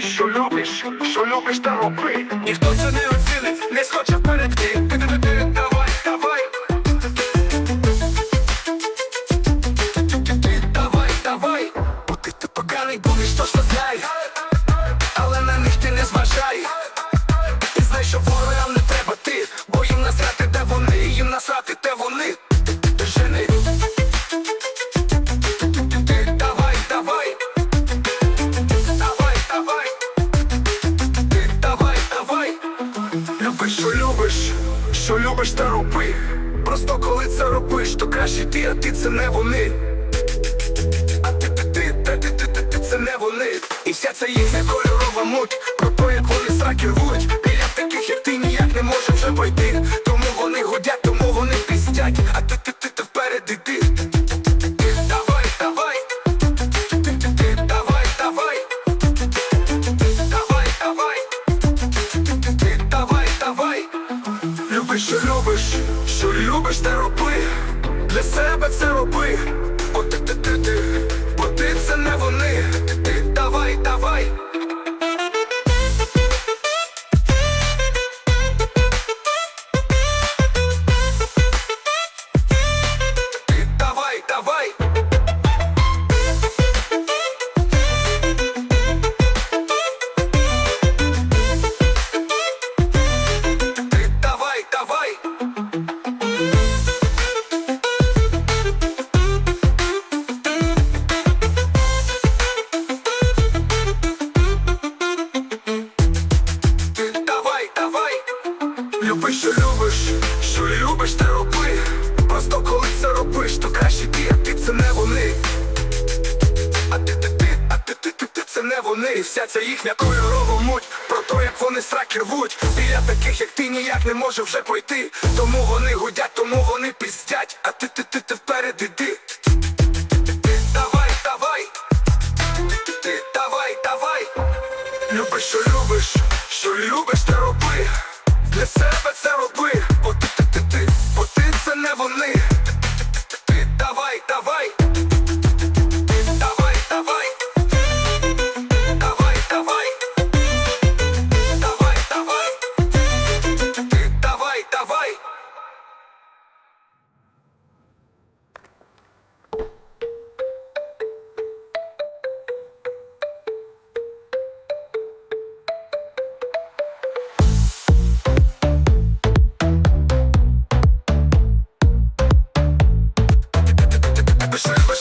робиш, що любиш, та роби. Ніхто це не оцінить, не схоче вперед. Ти не ти, давай, давай, Давай, давай. Бо ти ти поганий будеш, точно знай що любиш, та роби. Просто коли це робиш, то краще ти, а ти це не вони. А ти ти ти та ти ти ти ти це не вони. І вся ця їхня кольорова муть Про то, як вони сраки рвуть Біля таких, як ти ніяк не може вже пойти Люби, любиш, що любиш, та роби. Для себе це Люби, що любиш, що любиш, та роби. Просто коли це робиш, то краще ти, а ти це не вони. А ти ти ти, а ти ти ти, ти це не вони. І вся ця їхня кольорова муть Про те, як вони сраки рвуть Біля таких, як ти ніяк не може вже пройти Тому вони гудять, тому вони піздять А ти ти ти ти вперед іди Давай, давай Ти, давай, давай Люби, що любиш, що любиш, та роби. Для себе це роби, Save